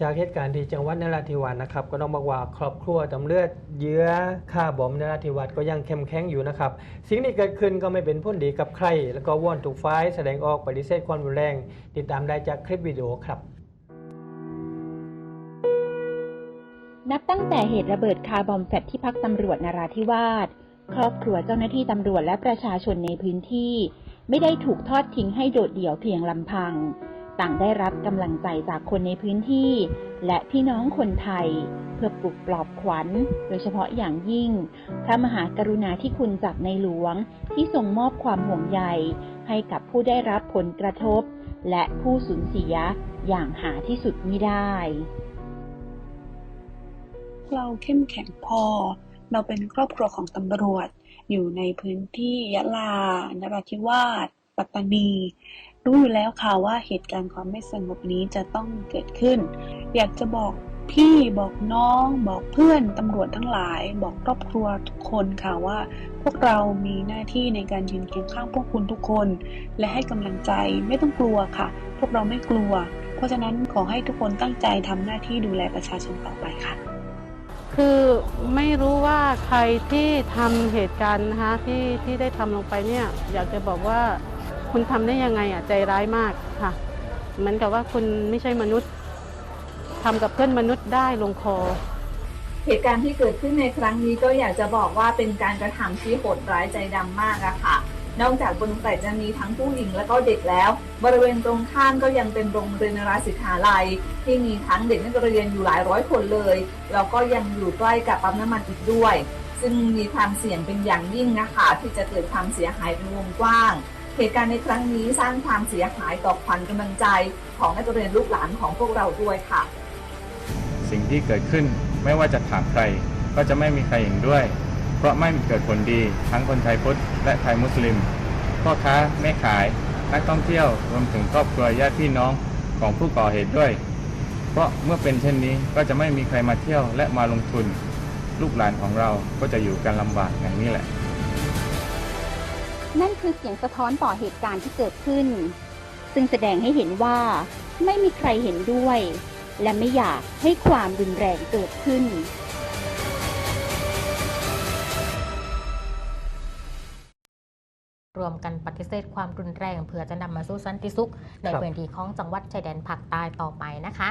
จากเหตุการณ์ที่จังหวัดนราธิวาสนะครับก็ต้องบอกว่าครอบครัวตำเลือดเยื่อฆ่าบอมนราธิวาสก็ยังเข้มแข็งอยู่นะครับสิ่งที่เกิดขึ้นก็ไม่เป็นผลดีกับใคร แล้วก็ว่อนถูกฝ่ายแสดงออกปฏิเสธความรุนแรง ติดตามได้จากคลิปวิดีโอครับ นับตั้งแต่เหตุระเบิดคาร์บอมแฟตที่พักตำรวจนราธิวาสครอบครัวเจ้าหน้าที่ตำรวจและประชาชนในพื้นที่ ไม่ได้ถูกทอดทิ้งให้โดดเดี่ยวเพียงลำพัง ต่างได้รับกำลังใจจากคนในพื้นที่ และพี่น้องคนไทย เพื่อปลุกปลอบขวัญ โดยเฉพาะอย่างยิ่ง พระมหากรุณาธิคุณจากในหลวงที่ทรงมอบความห่วงใย ให้กับผู้ได้รับผลกระทบ และผู้สูญเสียอย่างหาที่สุดมิได้ เราเข้มแข็งพอ เราเป็นครอบครัวของตำรวจ อยู่ในพื้นที่ยะลานราธิวาสปัตตานี รู้อยู่แล้วค่ะว่าเหตุการณ์ความไม่สงบนี้จะต้องเกิดขึ้น อยากจะบอกพี่บอกน้องบอกเพื่อนตำรวจทั้งหลาย บอกครอบครัวทุกคนค่ะว่า พวกเรามีหน้าที่ในการยืนเคียงข้างพวกคุณทุกคน และให้กำลังใจไม่ต้องกลัวค่ะ พวกเราไม่กลัว เพราะฉะนั้นขอให้ทุกคนตั้งใจทำหน้าที่ดูแลประชาชนต่อไปค่ะ คือไม่รู้ว่าใครที่ทำเหตุการณ์นะคะที่ที่ได้ทำลงไปเนี่ย อยากจะบอกว่า คุณทำได้ยังไงอะใจร้ายมากค่ะ เหมือนกับว่าคุณไม่ใช่มนุษย์ทำกับเพื่อนมนุษย์ได้ลงคอ เหตุการณ์ที่เกิดขึ้นในครั้งนี้ก็อยากจะบอกว่าเป็นการกระทำที่โหดร้ายใจดำมากอะค่ะ นอกจากบนไก่จะมีทั้งผู้หญิงและก็เด็กแล้ว บริเวณตรงข้ามก็ยังเป็นโรงเรียนราศิกขาลัย ที่มีทั้งเด็กนักเรียนอยู่หลายร้อยคนเลยแล้วก็ยังอยู่ใกล้กับปั๊มน้ำมันอีกด้วยซึ่งมีความเสี่ยงเป็นอย่างยิ่งนะคะ ที่จะเกิดความเสียหายเป็นวงกว้าง เหตุการณ์ในครั้งนี้สร้างความเสียหายต่อขวัญกำลังใจของนักเรียนลูกหลานของพวกเราด้วยค่ะ สิ่งที่เกิดขึ้นไม่ว่าจะถามใครก็จะไม่มีใครเห็นด้วย เพราะไม่เกิดผลดีทั้งคนไทยพุทธและไทยมุสลิมพ่อค้าแม่ขาย นักท่องเที่ยวรวมถึงครอบครัวญาติพี่น้องของผู้ก่อเหตุด้วย เพราะเมื่อเป็นเช่นนี้ก็จะไม่มีใครมาเที่ยวและมาลงทุน ลูกหลานของเราก็จะอยู่กันลำบากอย่างนี้แหละ นั่นคือเสียงสะท้อนต่อเหตุการณ์ที่เกิดขึ้น ซึ่งแสดงให้เห็นว่าไม่มีใครเห็นด้วย และไม่อยากให้ความรุนแรงเกิดขึ้น รวมกันปฏิเสธความรุนแรงเพื่อจะนำมาสู่สันติสุข ในครับพื้นที่ของจังหวัดชายแดนภาคใต้ต่อไปนะคะ